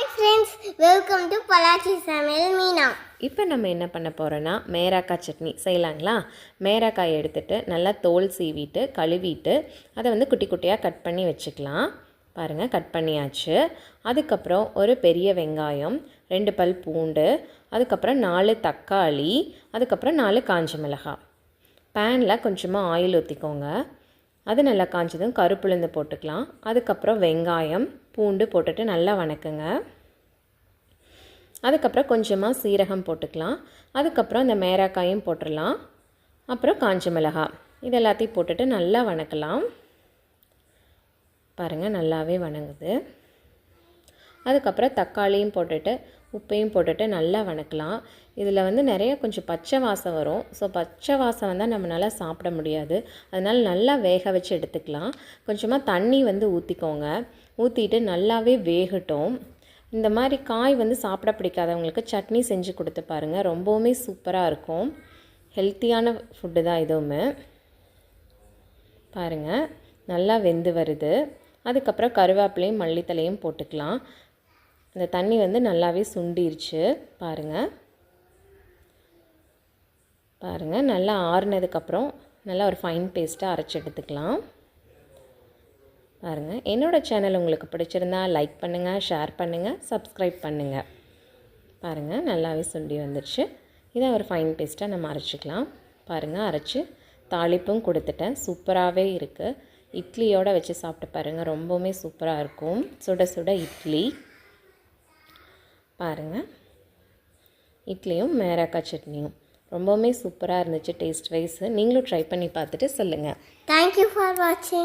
Hi friends welcome to பலாச்சி சமையல் மீனா இப்போ நம்ம என்ன பண்ண போகிறோன்னா மேராக்காய் சட்னி செய்யலாங்களா? மேராக்காய் எடுத்துட்டு நல்லா தோல் சீவிட்டு கழுவிட்டு அதை வந்து குட்டி குட்டியாக கட் பண்ணி வச்சுக்கலாம். பாருங்கள் கட் பண்ணியாச்சு. அதுக்கப்புறம் ஒரு பெரிய வெங்காயம் ரெண்டு பல் பூண்டு அதுக்கப்புறம் நாலு தக்காளி அதுக்கப்புறம் நாலு காஞ்ச மிளகாய் பேனில் கொஞ்சமாக ஆயில் ஊற்றிக்கோங்க அது நல்லா காஞ்சதும் கருப்புளுந்து போட்டுக்கலாம். அதுக்கப்புறம் வெங்காயம் பூண்டு போட்டுட்டு நல்லா வணக்குங்க. அதுக்கப்புறம் கொஞ்சமாக சீரகம் போட்டுக்கலாம். அதுக்கப்புறம் இந்த மேராக்காயும் போட்டுடலாம் அப்புறம் காஞ்ச மிளகாய் இது எல்லாத்தையும் போட்டுட்டு நல்லா வணக்கலாம். பாருங்கள் நல்லாவே வணங்குது. அதுக்கப்புறம் தக்காளியும் போட்டுட்டு உப்பையும் போட்டுட்டு நல்லா வணக்கலாம். இதில் வந்து நிறைய கொஞ்சம் பச்சை வாசம் வரும். ஸோ பச்சை வாசம் வந்தால் நம்மளால் சாப்பிட முடியாது. அதனால் நல்லா வேக வச்சு எடுத்துக்கலாம். கொஞ்சமாக தண்ணி வந்து ஊற்றிக்கோங்க ஊற்றிட்டு நல்லாவே வேகட்டும். இந்த மாதிரி காய் வந்து சாப்பிட பிடிக்காதவங்களுக்கு சட்னி செஞ்சு கொடுத்து பாருங்கள் ரொம்பவுமே சூப்பராக இருக்கும். ஹெல்த்தியான ஃபுட்டு தான் இதுவுமே. பாருங்கள் நல்லா வெந்து வருது. அதுக்கப்புறம் கருவேப்பிலையும் மல்லித்தலையும் போட்டுக்கலாம். இந்த தண்ணி வந்து நல்லாவே சுண்டிருச்சு. பாருங்கள் பாருங்கள் நல்லா ஆறுனதுக்கப்புறம் நல்லா ஒரு ஃபைன் பேஸ்ட்டாக அரைச்சி எடுத்துக்கலாம். பாருங்கள் என்னோடய சேனல் உங்களுக்கு பிடிச்சிருந்தா லைக் பண்ணுங்கள் ஷேர் பண்ணுங்கள் சப்ஸ்கிரைப் பண்ணுங்கள் பாருங்கள் நல்லாவே சுண்டி வந்துடுச்சு இதை ஒரு ஃபைன் பேஸ்ட்டாக நம்ம அரைச்சிக்கலாம். பாருங்கள் அரைச்சி தாளிப்பும் கொடுத்துட்டேன். சூப்பராகவே இருக்குது இட்லியோடு வச்சு சாப்பிட்டு பாருங்கள் ரொம்பவுமே சூப்பராக இருக்கும். சுட சுட இட்லி. பாருங்கள் இட்லியும் மேராக்காய் சட்னியும். ரொம்பவுமே சூப்பராக இருந்துச்சு டேஸ்ட் வைஸ் நீங்களும் ட்ரை பண்ணி பார்த்துட்டு சொல்லுங்கள் தேங்க்யூ ஃபார் வாட்சிங்